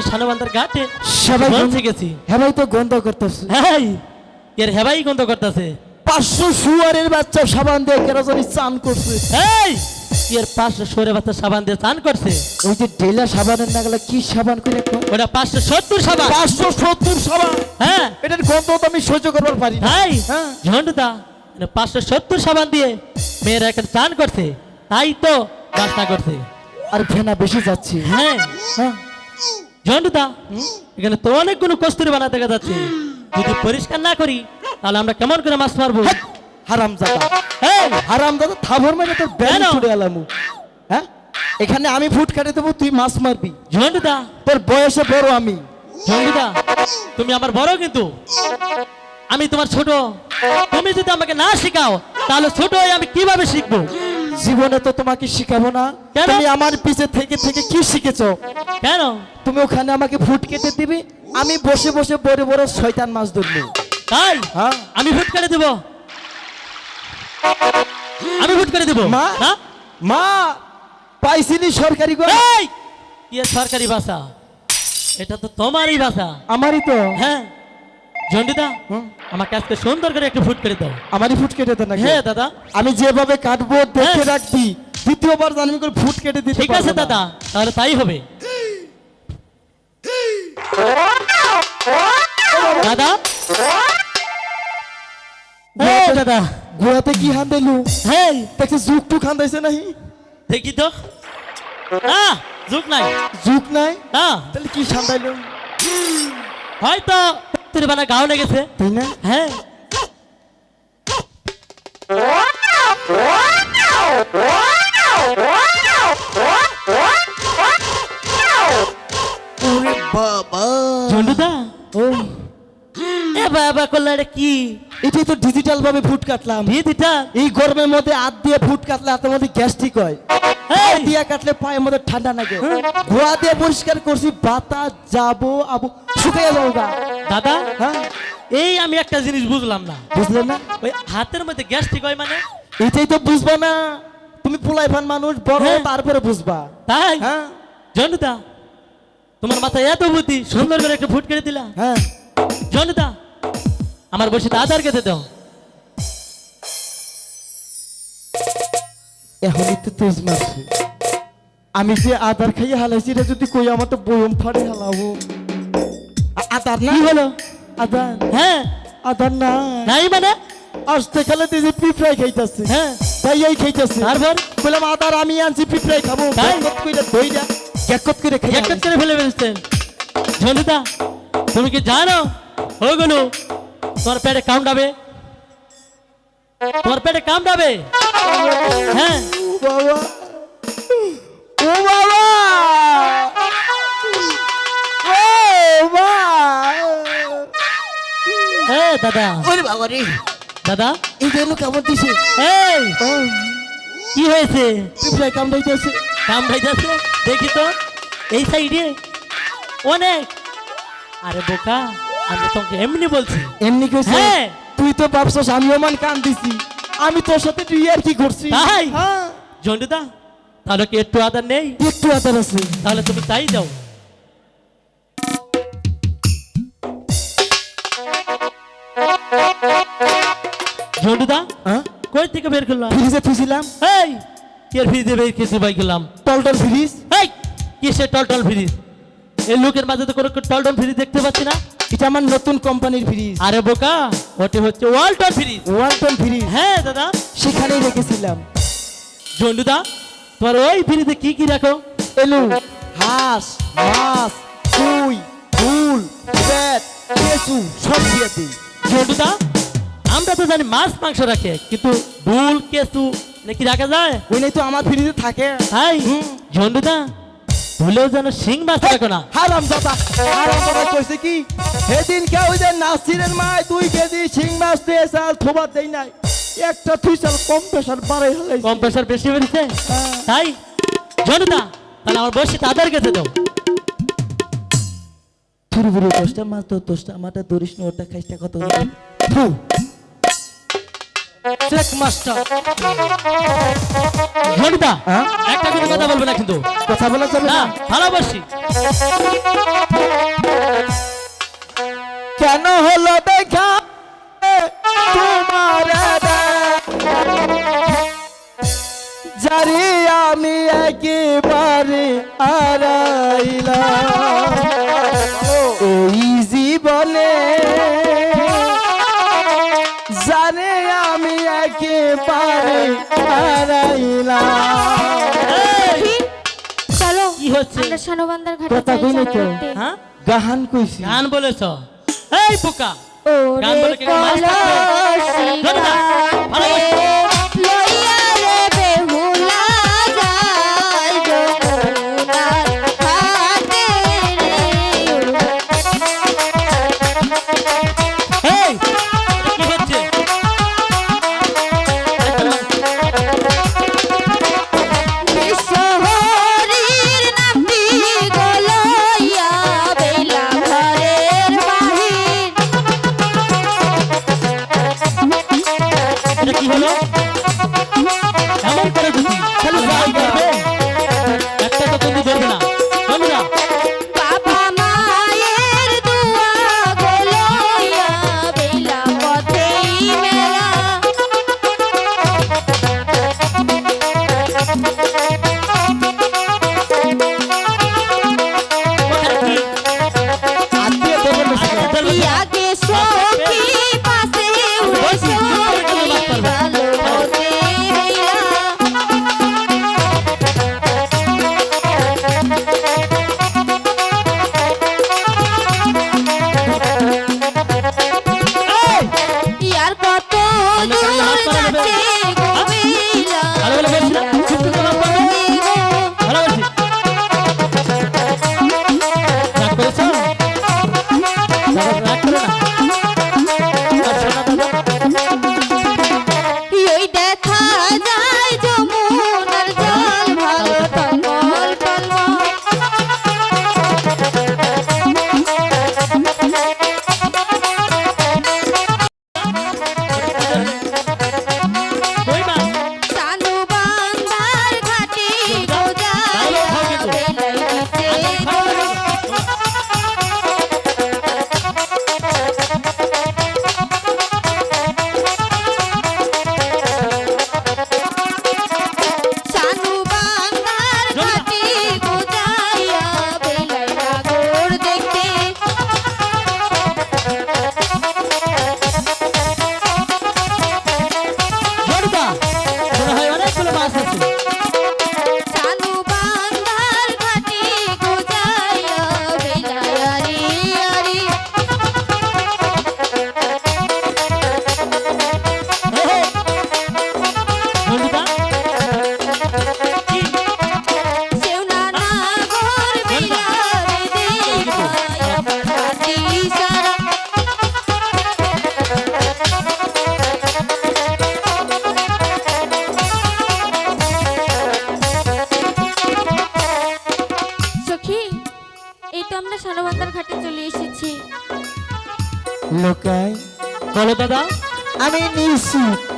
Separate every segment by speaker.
Speaker 1: আমরা সানবান্ধার ঘাটে
Speaker 2: সবাই
Speaker 1: পৌঁছে গেছি।
Speaker 2: ভাই তো গন্ধ করতেছে।
Speaker 1: হ্যাঁ এর হেবাই গন্ধ করতেছে।
Speaker 2: পাঁচশো শুয়ারের বাচ্চা সাবান দিয়ে কেরাজনি চান করছে।
Speaker 1: এই এর পাঁচশো সরে বাচ্চা সাবান দিয়ে চান করছে।
Speaker 2: ওই যে ডেলা সাবানের নাগলা কি সাবান করে
Speaker 1: ওটা পাঁচশো সত্তর সাবান।
Speaker 2: পাঁচশো সত্তর সাবান।
Speaker 1: হ্যাঁ।
Speaker 2: এটার গন্ধ তো আমি সহ্য করবার পারি
Speaker 1: তাই
Speaker 2: হ্যাঁ।
Speaker 1: ঝন্ডুদা পাঁচশো সত্তর সাবান দিয়ে মেয়েরা একটা চান করছে। তাই তো বাসনা করছে।
Speaker 2: আর ফেনা বেশি যাচ্ছে।
Speaker 1: হ্যাঁ।
Speaker 2: হ্যাঁ।
Speaker 1: ঝন্ডুদা এখানে তো অনেকগুলো কস্তুরি বানা দেখা যাচ্ছে। যদি পরিষ্কার না করি তাহলে আমরা কেমন করে মাছ মারবো?
Speaker 2: হারাম দাদা
Speaker 1: এই,
Speaker 2: হারাম দাদা থাবর তোর ব্যান ছুড়ে এলামু হ্যাঁ? এখানে আমি ফুট কাটে দেবো তুই মাছ মারবি।
Speaker 1: ঝন্ডুদা!
Speaker 2: তোর বয়সে বড় আমি।
Speaker 1: ঝন্ডুদা তুমি আমার বড় কিন্তু। আমি তোমার ছোট। তুমি যদি আমাকে না শেখাও তাহলে ছোট হয়ে আমি কীভাবে শিখব?
Speaker 2: জীবনে তো তোমাকে শিখাবো না। তুমি আমার পিছে থেকে থেকে কি শিখেছো?
Speaker 1: কেন?
Speaker 2: তুমি ওখানে আমাকে ফুট কেটে দিবি আমি বসে বসে বড় বড় শয়তান মাছ ধরবো।
Speaker 1: তাই?
Speaker 2: হ্যাঁ।
Speaker 1: আমি ভোট করে দেব। আমি ভোট করে দেব।
Speaker 2: মা?
Speaker 1: না
Speaker 2: মা পাইছিনি সরকারি
Speaker 1: ইয়ে সরকারি ভাষা? এটা তো তোমারই ভাষা।
Speaker 2: আমারই তো।
Speaker 1: হ্যাঁ। ঝন্ডিদা। আমাকে আজকে সুন্দর করে একটু ফুট করে দাও।
Speaker 2: আমারই ফুট কেটে দে নাকি?
Speaker 1: হ্যাঁ দাদা।
Speaker 2: আমি যেভাবে কাটবো দেখে
Speaker 1: হ্যাঁ।
Speaker 2: রাখবি। দ্বিতীয়বার জানবি করে ফুট কেটে দিতে
Speaker 1: ঠিক আছে দাদা। তাহলে তাই হবে। দাদা? এই দাদা।
Speaker 2: গোড়াতে কি হান দিলু
Speaker 1: হ্যাঁ।
Speaker 2: দেখছি জুক টুক হান দিয়েছে নাই
Speaker 1: দেখি তো। না যুগ নাই।
Speaker 2: জুক নাই?
Speaker 1: না।
Speaker 2: তাহলে কি সান্দাইলো
Speaker 1: হয়তো তোর বেলা গাও লেগেছে।
Speaker 2: তাই না?
Speaker 1: হ্যাঁ।
Speaker 2: বাবা।
Speaker 1: ঝন্ডুদা?
Speaker 2: ও
Speaker 1: এ বাবা করলে এটা কি?
Speaker 2: এটাই তো ডিজিটাল ভাবে ফুট কাটলাম
Speaker 1: ভিদিটা
Speaker 2: এই গরমের মধ্যে হাত দিয়ে ফুট কাটলে হাতের মধ্যে গ্যাস্ট্রিক হয়।
Speaker 1: এই!
Speaker 2: কাটলে পায়ের মধ্যে ঠান্ডা লাগে। গোয়া দিয়ে পরিষ্কার করছি বাতাস যাব আবু। শুকিয়ে যাব
Speaker 1: দাদা
Speaker 2: হ্যাঁ।
Speaker 1: এই আমি একটা জিনিস বুঝলাম না।
Speaker 2: বুঝলেন না?
Speaker 1: ওই হাতের মধ্যে গ্যাস ঠিক হয় মানে?
Speaker 2: এটাই তো বুঝবা না। তুমি পোলাই ফান মানুষ বড়
Speaker 1: হ্যাঁ।
Speaker 2: তারপরে বুঝবা।
Speaker 1: তাই?
Speaker 2: হ্যাঁ।
Speaker 1: জন্ডুদা তোমার মাথায় এত বুদ্ধি সুন্দর করে একটা ফুট করে দিলা।
Speaker 2: হ্যাঁ।
Speaker 1: জন্ডুদা আমার বসে আধার কেটে দাও।
Speaker 2: এখনই তো তেজ মারছে। আমি যে আদার খাইয়ে হালাইছি এটা যদি কই আমার তো বয়ম ফাড়ে হালাবো। আ- আদার না?
Speaker 1: হলো?
Speaker 2: আদার
Speaker 1: হ্যাঁ।
Speaker 2: আদার না?
Speaker 1: নাই মানে?
Speaker 2: আসতে খেলে দিয়েছি পিঁপড়াই খাইতেছে।
Speaker 1: হ্যাঁ।
Speaker 2: তাই এই খাইতেছে।
Speaker 1: তারপর?
Speaker 2: বললাম আদার আমি আনছি পিঁপড়াই খাব। করে দইটা গ্যাকত করে
Speaker 1: একটা করে ফেলে ফেলছেন ঝন্ডুদা তুমি কি জানো ওগুলো তোমার পেটে কামড়াবে তোমার পেটে কামড়াবে হ্যাঁ।
Speaker 2: ও বাবা। ও বাবা ও
Speaker 1: হ্যাঁ দাদা।
Speaker 2: ওরে বাবা রে।
Speaker 1: দাদা।
Speaker 2: এই জন্য কেমন দিছে।
Speaker 1: এই। কি হয়েছে?
Speaker 2: পিঁপড়াই কামড়াইতেছে
Speaker 1: কামড়াইতেছে দেখি তো। এই সাইডে অনেক। আরে বোকা। আমি তোমাকে এমনি বলছি।
Speaker 2: এমনি কইছে?
Speaker 1: হ্যাঁ।
Speaker 2: তুই তো ভাবছস আমিও মান কান দিছি আমি তোর সাথে তুই আর কি করছি?
Speaker 1: তাই?
Speaker 2: হ্যাঁ।
Speaker 1: ঝন্ডুদা তাহলে কি একটু আদার নেই?
Speaker 2: একটু আদার আছে।
Speaker 1: তাহলে তুমি তাই ঝন্ডুদা
Speaker 2: হ্যাঁ?
Speaker 1: কই থেকে বের করলাম?
Speaker 2: ফ্রিজে থুছিলাম
Speaker 1: এই এর ফ্রিজে বের কিছু বাই করলাম
Speaker 2: টলটল ফ্রিজ?
Speaker 1: এই কিসের টলটল ফ্রিজ? এই লোকের মাঝে তো কোনো টলটল ফ্রিজ দেখতে পাচ্ছি না।
Speaker 2: এটা আমার নতুন কোম্পানির ফ্রিজ।
Speaker 1: আরে বোকা ওটা হচ্ছে ওয়ালটন ফ্রিজ।
Speaker 2: ওয়ালটন ফ্রিজ।
Speaker 1: হ্যাঁ দাদা।
Speaker 2: সেখানেই রেখেছিলাম।
Speaker 1: ঝন্ডুদা তোমার ওই ফ্রিজে কি কি রাখো?
Speaker 2: এলু হাঁস মাছ কুই ফুল পেট কেঁচু সব দিয়ে দিই।
Speaker 1: ঝন্ডুদা আমরা তো জানি মাছ মাংস রাখে কিন্তু দুল কেসু নাকি রাখা যায়?
Speaker 2: ওই নাই তো আমার ফ্রিজে থাকে। হুম।
Speaker 1: ঝন্ডুদা ভুলেও যেন শিং মাছ রাখো না।
Speaker 2: হারাম দাদা হারাম দাদা কইছে কি? সেদিন কেউ যে নাসিরের মায় দুই কেজি শিং মাছ দিয়ে চাল থোবার দেই নাই। একটা তুই চাল কম প্রেশার বাড়াই হলাই
Speaker 1: কম প্রেশার বেশি বেড়েছে
Speaker 2: হ্যাঁ।
Speaker 1: তাই? ঝন্ডুদা তাহলে আমার বসে তাদের গেছে দাও।
Speaker 2: থুরু বুড়ি দশটা মাছ তো দশটা আমারটা ধরিস না ওটা খাইসটা কত থু।
Speaker 3: চেক মাস্টার
Speaker 2: হ্যাঁ?
Speaker 3: একটা কোনো কথা বলবে না কিন্তু।
Speaker 2: কথা বলা যাবে
Speaker 3: না? ভালোবাসি।
Speaker 2: কেন হলো দেখা? তোমার জারি আমি একেবারে হারাইলাম। এই,
Speaker 1: চলো
Speaker 3: কি হচ্ছে?
Speaker 1: আমরা সানবান্দার ঘাটে
Speaker 2: কথা তো।
Speaker 1: দেখতে।
Speaker 3: হ্যাঁ?
Speaker 2: গাহান কইছি।
Speaker 3: গান বলেছ? এই পোকা গান বলে কি ভালোবাসি।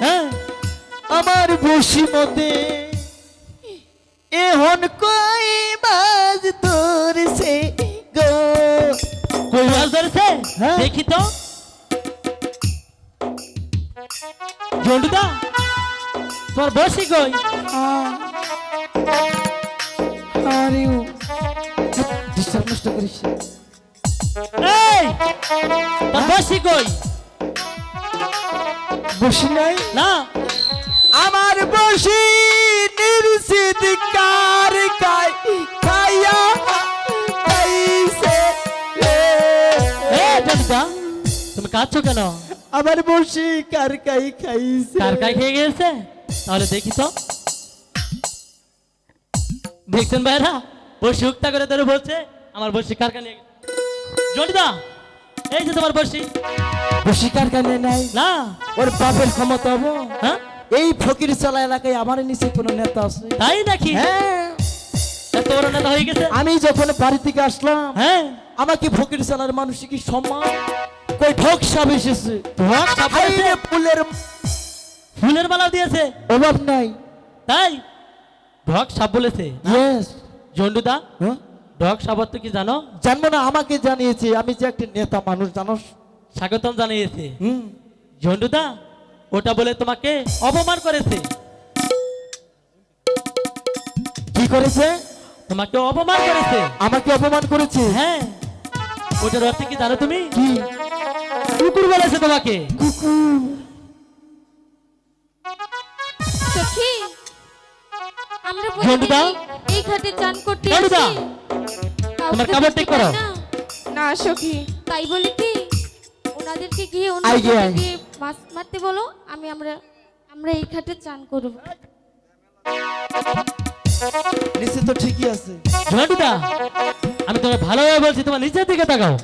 Speaker 3: হ্যাঁ
Speaker 1: আমার
Speaker 2: বসি মতে এখন কই বাজ তোর সে গো
Speaker 3: কই মাছ ধরেছে
Speaker 2: হ্যাঁ।
Speaker 3: দেখি তো জন্টুদা তোর বসি কই
Speaker 2: আরে ডিস্টার্ব নষ্ট করিস
Speaker 3: এই তোর বসি কই
Speaker 2: বসি নাই?
Speaker 3: না।
Speaker 2: আমার বসি নির্সিত কার কাই খাইয়া খাইছে।
Speaker 3: এ তুমি কাঁদছো কেন?
Speaker 2: আমার বসি কার কাই খাইছে।
Speaker 3: কার কাই খেয়ে গেছে? তাহলে দেখি তো। দেখছেন ভাইরা? বসি উক্তা করে ধরে বলছে আমার বসি কার কানে জন্টুদা এই যে তোমার বসি
Speaker 2: বসি কার কানে নাই?
Speaker 3: না।
Speaker 2: ওর বাপের ক্ষমতা হব
Speaker 3: হ্যাঁ?
Speaker 2: এই ফকির চালা এলাকায় আমার নিচে কোনো নেতা আছে?
Speaker 3: তাই নাকি?
Speaker 2: হ্যাঁ।
Speaker 3: এত বড় নেতা হয়ে গেছে?
Speaker 2: আমি যখন বাড়ি থেকে আসলাম
Speaker 3: হ্যাঁ।
Speaker 2: আমাকে ফকির চালার মানুষ কি সম্মান? কই ঠক সাপ এসেছে?
Speaker 3: ঠক সাপ
Speaker 2: ফুলের
Speaker 1: ফুলের মালা দিয়েছে?
Speaker 2: অভাব নাই।
Speaker 1: তাই? ঢক সাপ বলেছে?
Speaker 2: ইয়েস
Speaker 1: জন্ডুদা?
Speaker 2: হ্যাঁ?
Speaker 1: ঢক সাপ অর্থ কি জানো?
Speaker 2: জানব না আমাকে জানিয়েছে। আমি যে একটা নেতা মানুষ জানোস
Speaker 1: স্বাগতম জানিয়েছে।
Speaker 2: হুম।
Speaker 1: ঝন্ডুদা ওটা বলে তোমাকে অপমান করেছে।
Speaker 2: কি করেছে?
Speaker 1: তোমাকে অপমান করেছে।
Speaker 2: আমাকে অপমান করেছে?
Speaker 1: হ্যাঁ। ওটার অর্থ কি জানো তুমি?
Speaker 2: কি?
Speaker 1: কুকুর বলেছে তোমাকে।
Speaker 2: কুকুর।
Speaker 3: সখী আমরা? এই ঘাটে চান করতে
Speaker 1: তোমার কাপড় ঠিক করো।
Speaker 3: না।
Speaker 4: সখী।
Speaker 3: তাই বলে কি? ওনাদেরকে গিয়ে ওনাদেরকে গিয়ে মাছ মারতে বলো আমি আমরা আমরা এই ঘাটে চান করব।
Speaker 2: নিশ্চিত তো ঠিকই আছে।
Speaker 1: ঝন্ডুদা আমি তোমার ভালোভাবে বলছি তোমার নিচের দিকে তাকাও।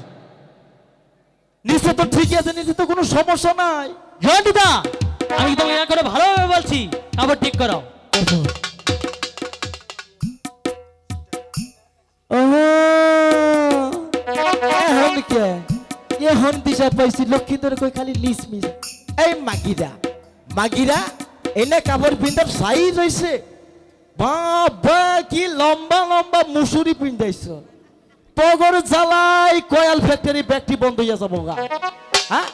Speaker 2: নিশ্চিত তো ঠিকই আছে নিশ্চিত তো কোনো সমস্যা নাই।
Speaker 1: ঝন্ডুদা আমি তোমাকে এখন ভালোভাবে বলছি কাপড় ঠিক করো।
Speaker 2: কে এখন দিশা পাইছি লক্ষ্মী কই খালি লিস মিস এই মাগিরা মাগিরা, এনে কাপড় পিন্ধার সাইজ হইছে। বাবা, কি লম্বা লম্বা মুসুরি পিন্ধাইছ। তগর জ্বালাই কয়াল ফ্যাক্টরি ব্যাগটি বন্ধ হইয়া যাব গা। হ্যাঁ?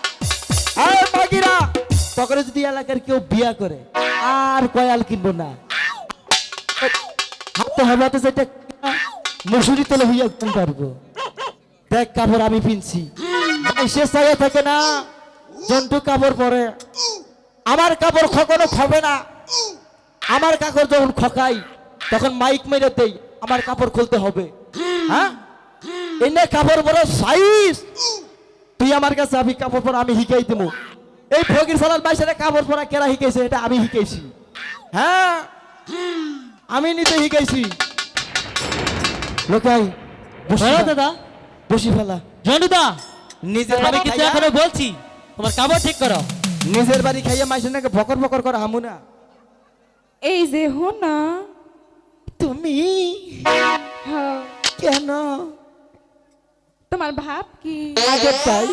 Speaker 2: এই মাগিরা, তগরে যদি এলাকার কেউ বিয়া করে, আর কয়াল কিনবো না। হাতে হাতে যেটা মুসুরি তেলে হইয়া পারব দেখ কাপড় আমি পিনছি। সে চাইয়া থাকে না, জন্টু কাপড় পরে। আমার কাপড় কখনো খবে না। আমার কাপড় যখন খকাই, তখন মাইক মেরে দেই, আমার কাপড় খুলতে হবে। হ্যাঁ? এনে কাপড় পরে সাইজ তুই আমার কাছে আমি কাপড় পরা আমি শিখাই দেবো। এই ফকির সালার বাইসারে কাপড় পরা কেরা শিখাইছে, এটা আমি শিখাইছি। হ্যাঁ? আমি নিতে শিখাইছি। লোকাই, বসি
Speaker 1: দাদা।
Speaker 2: বসি ফেলা।
Speaker 1: ঝন্ডুদা
Speaker 2: নিজের
Speaker 1: আমি
Speaker 2: বাড়ি
Speaker 1: কিন্তু এখনও বলছি। তোমার কাপড় ঠিক করো।
Speaker 2: নিজের বাড়ি খাইয়া মাইসের নাকি বকর বকর করে হামু না।
Speaker 4: এই যে হো না।
Speaker 2: তুমি?
Speaker 4: হ্যাঁ,
Speaker 2: কেন?
Speaker 4: তোমার ভাব কি?
Speaker 2: আগের টাই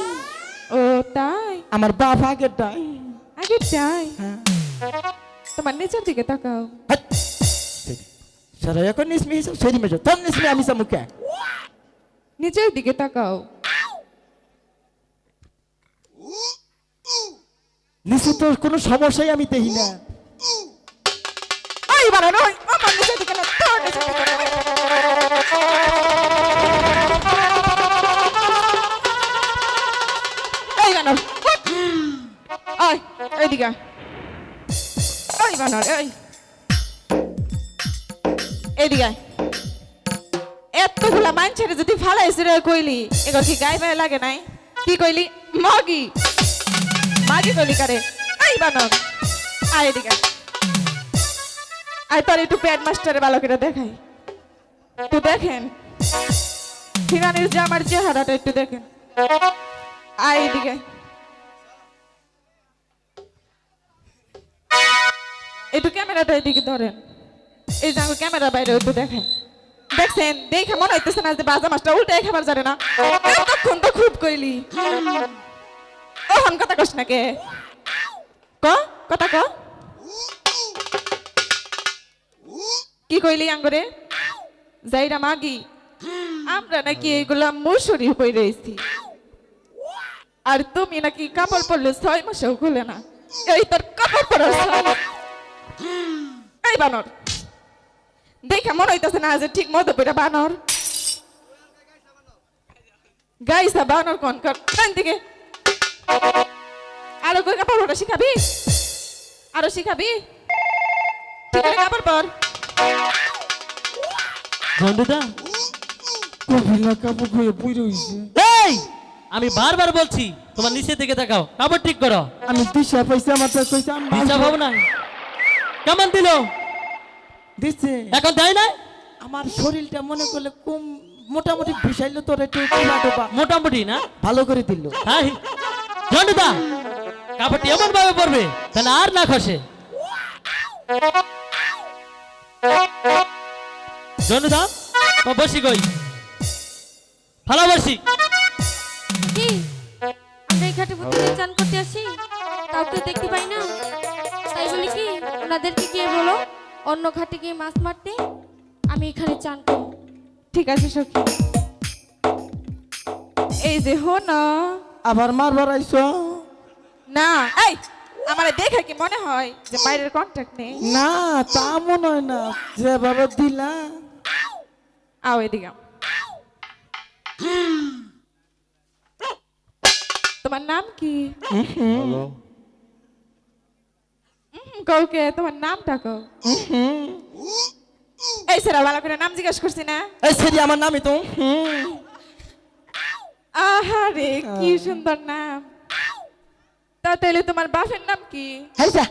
Speaker 4: ও তাই।
Speaker 2: আমার বাপ আগের তাই।
Speaker 4: আগে তাই।
Speaker 2: হ্যাঁ।
Speaker 4: তোমার নিচের দিকে তাকাও।
Speaker 2: সারা এখন নিসমি হিসাব সেরি মেজো তোর নিসমি আমি সামুকে
Speaker 4: নিচের দিকে তাকাও।
Speaker 2: নিশ্চিত তোর কোনো সমস্যাই আমি দেখি না।
Speaker 4: ওই বাড়া নয় আমার নিচের দিকে। না তোর এতগুলা মানুষের যদি ফালাইছি রে কইলি, এগুলো কি গায়ে পায়ে লাগে নাই? কি কইলি? মাগি। মাগি কইলি কারে? এই বানর। আয় এদিকে। আয় তোর একটু প্যাড মাস্টারের বালকেরা দেখাই। তো দেখেন। ফিরানির যে আমার চেহারাটা একটু দেখেন। আয় এদিকে। একটু ক্যামেরাটা এদিকে ধরেন। এই যে আমার ক্যামেরা বাইরে একটু দেখেন দেখছেন? দেখে মনে হইতেছে না যে বাজা মাছটা উল্টে খাবার জানে না। এতক্ষণ তো খুব কইলি। ওহন কথা কস না কে? ক? কথা ক? কি কইলি আঙ্গরে? যাইরা মাগি। আমরা নাকি এগুলা মুসুরি হয়ে রয়েছি আর তুমি নাকি কাপড় পরলে ছয় মাসেও খুলে না। এই তোর কাপড় পরার। এই বানর। দেখে মনে হইতেছে না যে ঠিক মতো করে বানর গাইসা বানর কোন কর কোন দিকে আরও কই কাপড় পরা শিখাবি আরও শিখাবি ঠিক আছে কাপড় পর
Speaker 1: ঝন্ডুদা
Speaker 2: কবিলা কাপড় খুঁয়ে বুঝে রইছে
Speaker 1: এই আমি বারবার বলছি তোমার নিচে দিকে তাকাও। কাপড় ঠিক করো।
Speaker 2: আমি দিশা আমার তো কইছে আমি
Speaker 1: দিশা
Speaker 2: বাঁচবো।
Speaker 1: ভাব না কেমন দিল?
Speaker 2: দিচ্ছে
Speaker 1: এখন তাই না
Speaker 2: আমার শরীরটা মনে করলে কম মোটামুটি ভিসাইলো তোর একটু
Speaker 1: মোটামুটি না?
Speaker 2: ভালো করে দিল।
Speaker 1: তাই? ঝন্ডুদা কাপড়টি এমন ভাবে পড়বে যেন আর না খসে। ঝন্ডুদা ও বসি কই? ভালো বসি।
Speaker 3: কি? আমরা এই ঘাটে চান করতে আসি? কাউকে দেখতে পাই না। তাই বলি কি ওনাদেরকে গিয়ে বলো। অন্য ঘাটে গিয়ে মাছ মারতে আমি এখানে চান করব।
Speaker 4: ঠিক আছে সখী। এই যে হো না।
Speaker 2: আবার মারবার আইছো?
Speaker 4: না এই আমার দেখে কি মনে হয় যে বাইরের কন্ট্যাক্ট নেই?
Speaker 2: না তা মনে হয় না। যেভাবে দিলা।
Speaker 4: আও এদিকে তোমার নাম কি? উম, কাউকে তোমার নামটা কও এই সেরা ভালো করে নাম জিজ্ঞেস করছি না?
Speaker 2: এই সেরি আমার নামই তো
Speaker 4: আহারে কি সুন্দর নাম। তা তাহলে তোমার বাপের নাম কি?
Speaker 2: যা।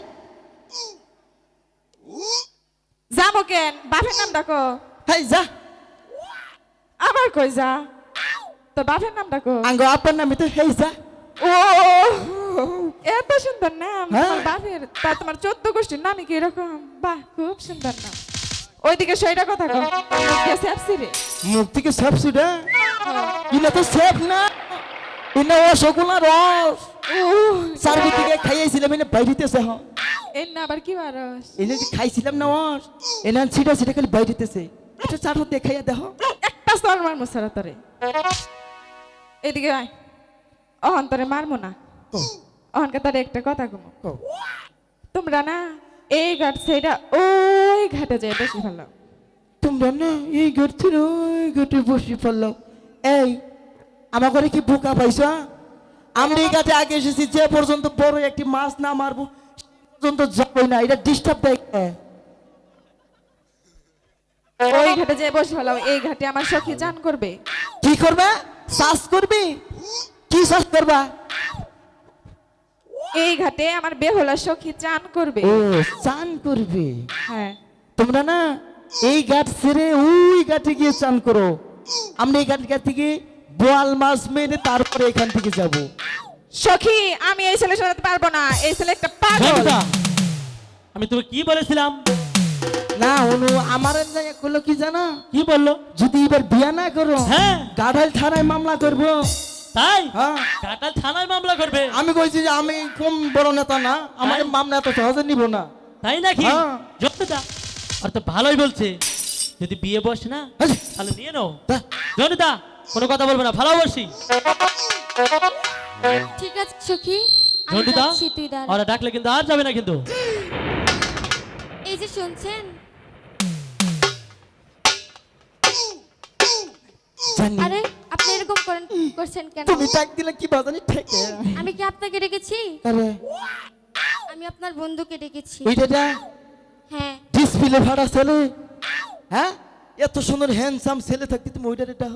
Speaker 4: যাব কেন? বাপের নাম ডাকো।
Speaker 2: এই যা।
Speaker 4: আবার কই যা? তোর বাপের নাম ডাকো।
Speaker 2: আঙ্গ আপনার নামই তো হেই যা।
Speaker 4: ও এত সুন্দর নাম।
Speaker 2: হ্যাঁ।
Speaker 4: তোমার বাপের তা তোমার চোদ্দ গোষ্ঠীর নামই কি এরকম? বাহ খুব সুন্দর নাম। ওইদিকে সেইটা কথা কও। সেপসি রে
Speaker 2: মুখ থেকে সব সুডা ইনা তো সেফ না। ইনা রসগোল্লা রস থেকে খাইয়েছিলাম এনে বাইরিতেছে হ
Speaker 4: এর না আবার কি বারস?
Speaker 2: এনে যে খাইছিলাম না রস এনে ছিটা ছিটা খালি বাইরিতেছে এটা চার হাতে খাইয়া দেহ
Speaker 4: একটা স্তর মারমো সারা তোরে। এদিকে আয়। অহন তোরে মারমো না। অহনকে তোরে একটা কথা কমো? তোমরা না এই ঘাট সেটা ওই ঘাটে যায় বেশি ভালো
Speaker 2: তোমরা না এই ঘর থেকে ওই ঘাটে বসে পড়ল এই আমার ঘরে কি বোকা পাইছ আমরা এই ঘাটে আগে এসেছি যে পর্যন্ত বড় একটি মাছ না মারবো পর্যন্ত যাবই না। এটা ডিস্টার্ব দেয়
Speaker 4: ওই ঘাটে যায় বসে ভালো এই ঘাটে আমার সখী চান করবে।
Speaker 2: কি করবে? শ্বাস করবি? কি শ্বাস করবা?
Speaker 4: এই ঘাটে আমার বেহলা সখী চান করবে।
Speaker 2: ও চান করবে?
Speaker 4: হ্যাঁ।
Speaker 2: তোমরা না এই ঘাট ছেড়ে ওই ঘাটে গিয়ে চান করো। আমরা এই ঘাট ঘাট থেকে বোয়াল মাছ মেরে তারপরে এখান থেকে যাব।
Speaker 4: সখী আমি এই ছেলে শোনাতে পারব না। এই ছেলে একটা পাগল।
Speaker 1: আমি তুমি কি বলেছিলাম?
Speaker 2: না অনু আমার জায়গা করল কি জানো?
Speaker 1: কি বলল?
Speaker 2: যদি এবার বিয়া না করো
Speaker 1: হ্যাঁ।
Speaker 2: গাড়াল থানায় মামলা করব।
Speaker 1: তাই?
Speaker 2: হ্যাঁ।
Speaker 1: থানায় মামলা করবে।
Speaker 2: আমি কইছি যে আমি কম বড় নেতা না আমার মামলা এত সহজে নিব না।
Speaker 1: তাই নাকি?
Speaker 2: হ্যাঁ।
Speaker 1: আর তো ভালোই বলছে। যদি বিয়ে বসে না তাহলে নিয়ে নাও। কোনো কথা বলবে না ভালোবাসি।
Speaker 3: ঠিক আছে সখী। দাঁড়া।
Speaker 1: ওরা ডাকলে কিন্তু আর যাবে না কিন্তু।
Speaker 3: এই যে শুনছেন
Speaker 2: জানি।
Speaker 3: আরে আপনি এরকম করেন করছেন কেন?
Speaker 2: তুমি ডাক দিলে কি বাজানি ঠেকে।
Speaker 3: আমি কি আপনাকে ডেকেছি?
Speaker 2: আরে।
Speaker 3: আমি আপনার বন্ধুকে ডেকেছি।
Speaker 2: ওইটা যা।
Speaker 3: হ্যাঁ।
Speaker 2: ডিসপ্লে ভাড়া ছেলে হ্যাঁ? এত সুন্দর হ্যান্ডসাম ছেলে থাকতে তুমি ওইটা এটা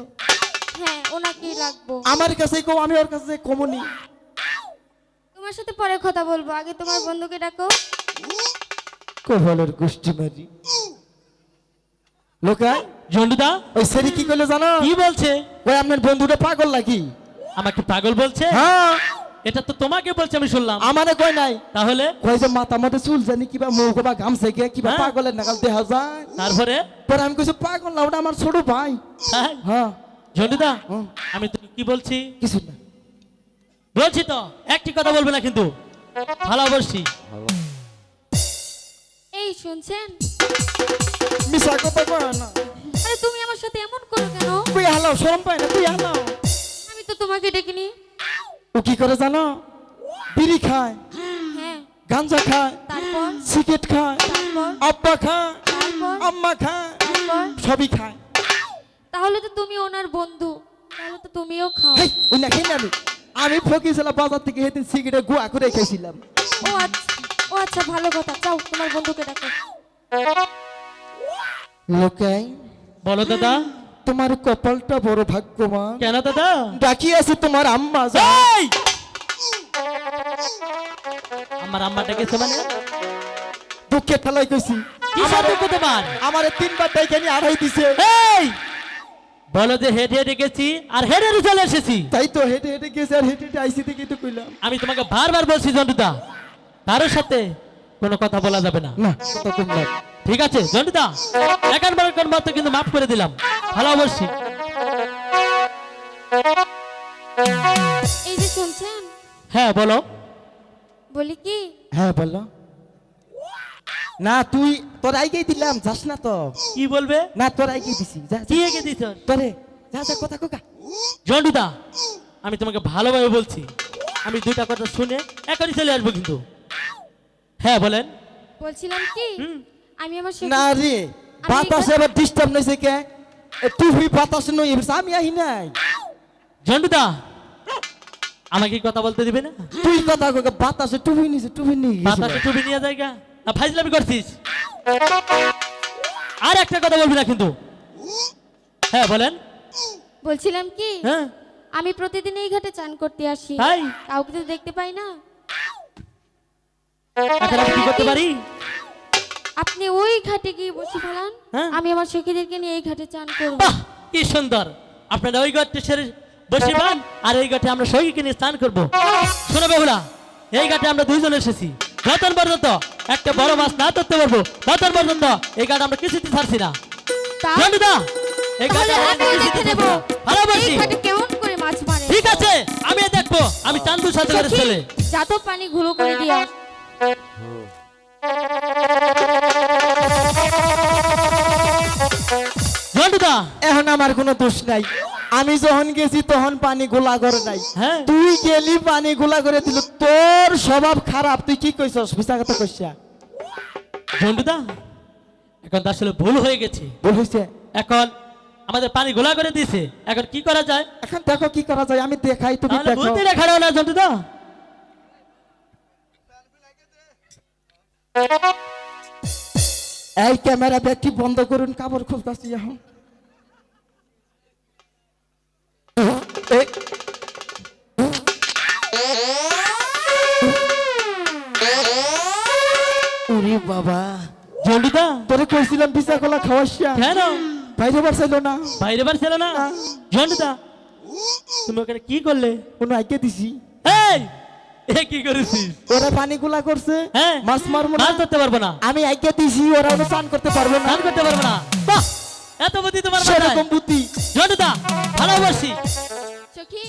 Speaker 3: হ্যাঁ ওনাকেই রাখব।
Speaker 2: আমার কাছে কম আমি ওর কাছে কমনি
Speaker 3: তোমার সাথে পরে কথা বলব। আগে তোমার বন্ধুকে ডাকো।
Speaker 2: কপালের গোষ্ঠী মারি
Speaker 1: জন্টুদা?
Speaker 2: ওই সেরি কি করলে জানো?
Speaker 1: কি বলছে?
Speaker 2: ওই আপনার বন্ধুটা পাগল নাকি?
Speaker 1: আমাকে পাগল বলছে?
Speaker 2: হ্যাঁ।
Speaker 1: এটা তো তোমাকে বলছে আমি শুনলাম।
Speaker 2: আমারে কয় নাই?
Speaker 1: তাহলে?
Speaker 2: কয় যে মাথা মধ্যে চুল জানি কিবা মুখ বা গামছা গিয়ে কিবা
Speaker 1: হ্যাঁ।
Speaker 2: পাগলের নাগাল দেখা যায়।
Speaker 1: তারপরে?
Speaker 2: পরে আমি কইছি পাগল না ওটা আমার ছোট ভাই।
Speaker 1: হ্যাঁ।
Speaker 2: হ্যাঁ।
Speaker 1: জন্টুদা
Speaker 2: হুম।
Speaker 1: আমি তো কি বলছি?
Speaker 2: কিছু না।
Speaker 1: বলছি তো একটি কথা বলবে না কিন্তু? ভালোবাসি।
Speaker 3: এই শুনছেন?
Speaker 2: মিশা কথা কয় না।
Speaker 3: আরে তুমি আমার সাথে এমন করো কেন?
Speaker 2: তুই হালাও শরম পায় না তুই হালাও।
Speaker 3: আমি তো তোমাকে ডেকিনি।
Speaker 2: ও কি করে জানো? বিড়ি খায়
Speaker 3: হ্যাঁ।
Speaker 2: গাঞ্জা খায় সিগারেট খায় আব্বা খায় আম্মা খায় সবই খায়।
Speaker 3: তাহলে তো তুমি ওনার বন্ধু তাহলে তো তুমিও খাও।
Speaker 2: ওই না খেয়ে আমি বাজার থেকে সেদিন সিগারেট গুয়া করে খেয়েছিলাম।
Speaker 3: ও আচ্ছা ও আচ্ছা ভালো কথা। যাও তোমার বন্ধুকে ডাকো।
Speaker 2: লোকাই
Speaker 1: বলো দাদা।
Speaker 2: তোমার কপালটা বড় ভাগ্যবান।
Speaker 1: কেন দাদা?
Speaker 2: ডাকি আছে তোমার আম্মা যা।
Speaker 1: এই! আমার আম্মা ডেকেছে মানে?
Speaker 2: দুঃখে ঠেলাই কইছি।
Speaker 1: তোমার?
Speaker 2: আমারে তিনবার ডাইকে নিয়ে আড়াই দিছে।
Speaker 1: এই! বলো যে হেঁটে হেঁটে গেছি আর হেঁটে হেঁটে চলে এসেছি।
Speaker 2: তাই তো হেঁটে হেঁটে গেছে আর হেঁটে হেঁটে আইসি থেকে তো কইলাম।
Speaker 1: আমি তোমাকে বারবার বলছি জন্টুদা কারোর সাথে কোনো কথা বলা যাবে না। ঠিক আছে জন্টুদা একানবার কোন মতো কিন্তু মাফ করে দিলাম।
Speaker 3: এই যে শুনছেন?
Speaker 1: হ্যাঁ বলো।
Speaker 3: বলি কি?
Speaker 2: হ্যাঁ বলো। না তুই তোর আইকেই দিলাম যাস না তো।
Speaker 1: কি বলবে?
Speaker 2: না তোর আইকেই দিছি।
Speaker 1: কি এগে দিছ?
Speaker 2: তোরে যা যা কথা কোকা
Speaker 1: জন্টুদা আমি তোমাকে ভালোভাবে বলছি। আমি দুইটা কথা শুনে এখনই চলে আসব কিন্তু। হ্যাঁ বলেন।
Speaker 3: বলছিলাম কি?
Speaker 1: হুম।
Speaker 3: আমি আমার
Speaker 2: না রে বাতাসে এবার ডিস্টার্ব নইছে কে? তুই বাতাসে নই এবার আমি আহি নাই।
Speaker 1: জন্টুদা আমাকে কি কথা বলতে দিবে না?
Speaker 2: তুই কথা কোকা বাতাসে টুবি নিছে টুবি নি
Speaker 1: বাতাসে টুপি নিয়ে জায়গা না ফাইজলামি করছিস? আর একটা কথা বলবি না কিন্তু। হ্যাঁ বলেন।
Speaker 3: বলছিলাম কি?
Speaker 1: হ্যাঁ।
Speaker 3: আমি প্রতিদিন এই ঘাটে চান করতে আসি।
Speaker 1: তাই?
Speaker 3: কাউকে তো দেখতে পাই না।
Speaker 1: এখন আমি কি করতে পারি?
Speaker 3: আপনি ওই ঘাটে গিয়ে বসে ফেলান
Speaker 1: হ্যাঁ।
Speaker 3: আমি আমার সখীদেরকে নিয়ে এই ঘাটে চান করব।
Speaker 1: বাহ কি সুন্দর। আপনারা ওই ঘাটে সেরে বসে পান আর এই ঘাটে আমরা সঙ্গীকে নিয়ে স্নান করব। শোনো বেহুলা এই ঘাটে আমরা দুইজন এসেছি। যতন পর্যন্ত একটা বড় মাছ না ধরতে পারব। ততন পর্যন্ত এই ঘাট আমরা কিছুতে ছাড়ছি না।
Speaker 3: তা-
Speaker 1: জন্টুদা এই ঘাটে
Speaker 3: তাহলে
Speaker 1: আমরা
Speaker 3: আমিও
Speaker 1: কিছুতে
Speaker 3: দেখে
Speaker 1: ছাড়ছি
Speaker 3: নেব।
Speaker 1: না। ভালো
Speaker 3: এই
Speaker 1: বলছি
Speaker 3: ঘাটে কেমন করে মাছ মারে?
Speaker 1: ঠিক আছে আমি দেখব। আমি চান্দু সাথে
Speaker 3: সখী,
Speaker 1: ছেলে।
Speaker 3: যা তো পানি ঘুলো করে দিয়ে
Speaker 2: এখন আমার কোনো দোষ নাই। আমি যখন গেছি তখন পানি গোলা করে নাই।
Speaker 1: হ্যাঁ।
Speaker 2: তুই গেলি পানি গোলা করে দিল তোর স্বভাব খারাপ। তুই কি কইছস? মিছা কথা কইছা
Speaker 1: জন্টুদা এখন আসলে ভুল হয়ে গেছে।
Speaker 2: ভুল হইছে?
Speaker 1: এখন আমাদের পানি গোলা করে দিয়েছে। এখন কি করা যায়?
Speaker 2: এখন দেখো কি করা যায় আমি দেখাই তুমি দেখো।
Speaker 1: রেখাও না জন্টুদা
Speaker 2: এই ক্যামেরা ব্যাগটি বন্ধ করুন কাপড় খুলতাছি এখন এই, ওরে বাবা।
Speaker 1: জন্টুদা
Speaker 2: তোরে কইছিলাম পিসা কলা খাওয়াইয়া
Speaker 1: কেন?
Speaker 2: বাইরে পারছিল না।
Speaker 1: বাইরে বার ছিল না। জন্টুদা তুমি ওখানে কি করলে?
Speaker 2: কোনো আইকে দিছি।
Speaker 1: এই! এ কি করেছিস?
Speaker 2: ওরা পানি গুলা করছে
Speaker 1: হ্যাঁ
Speaker 2: মাছ মারবো না।
Speaker 1: মাছ ধরতে পারব না।
Speaker 2: আমি আইকে দিছি ওরা ওরা স্নান করতে পারবে না।
Speaker 1: স্নান করতে পারব না। বাহ এত বুদ্ধি তোমার মাথায়।
Speaker 2: সেরকম বুদ্ধি।
Speaker 1: ভালোবাসি।
Speaker 3: সখী